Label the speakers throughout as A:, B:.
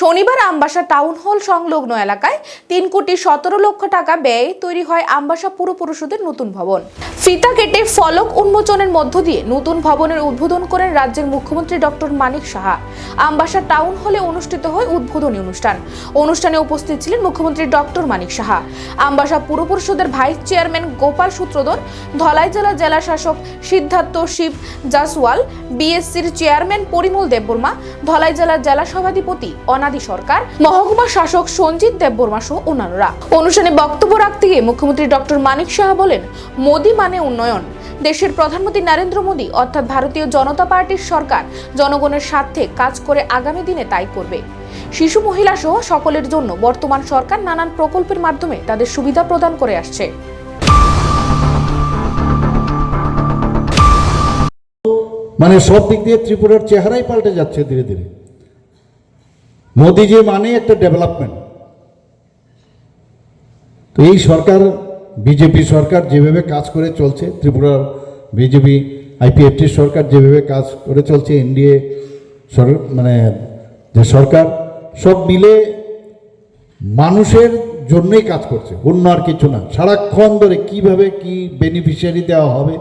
A: শনিবার Ambassa town hall সংলগ্ন এলাকায় তিন কোটি সতেরো লক্ষ টাকা ব্যয়ে তৈরি হয় আমবাসা পুর পরিষদের নতুন ভবন। ফিতা কেটে ফলক উন্মোচনের মধ্য দিয়ে নতুন ভবনের উদ্বোধন করেন রাজ্যের মুখ্যমন্ত্রী ডক্টর মানিক সাহা। আমবাসা টাউন হলে অনুষ্ঠিত হয় উদ্বোধনী অনুষ্ঠান। অনুষ্ঠানে উপস্থিত ছিলেন মুখ্যমন্ত্রী ডক্টর মানিক সাহা। আমবাসা পুর পরিষদের ভাইস চেয়ারম্যান গোপাল সূত্রধর ধলাই জেলা জেলা শাসক সিদ্ধার্থ শিব জাসওয়াল, বিএসসির চেয়ারম্যান পরিমল দেববর্মা ধলাই জেলার জেলা সভাধিপতি অনাদি সরকার, মহকুমা শাসক সঞ্জিত দেববর্মা সহ অন্যান্যরা। অনুষ্ঠানে বক্তব্য রাখতে গিয়ে মুখ্যমন্ত্রী ডক্টর মানিক সাহা বলেন, মোদি মানে উন্নয়ন। দেশের প্রধানমন্ত্রী নরেন্দ্র মোদী অর্থাৎ ভারতীয় জনতা পার্টির সরকার জনগণের স্বার্থে কাজ করে আগামী দিনে তাই করবে। শিশু মহিলা সহ সকলের জন্য বর্তমান সরকার নানান প্রকল্পের মাধ্যমে তাদের সুবিধা প্রদান করে আসছে।
B: মানে সব দিক দিয়ে ত্রিপুরার চেহারাই পাল্টে যাচ্ছে ধীরে ধীরে। মোদিজি মানে একটা ডেভেলপমেন্ট তো এই সরকার, বিজেপি সরকার যেভাবে কাজ করে চলছে, ত্রিপুরার বিজেপি আইপিএফটি সরকার যেভাবে কাজ করে চলছে এনডিএ মানে যে সরকার, সব মিলে মানুষের জন্যই কাজ করছে, অন্য আর কিছু না। সারাক্ষণ ধরে কীভাবে কি বেনিফিশিয়ারি দেওয়া হবে,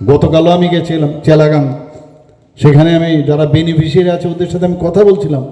B: গতকালও আমি গেছিলাম, চেলাগাং। সেখানে আমি যারা বেনিফিশিয়ারি আছে, ওদের সাথে আমি কথা বলছিলাম।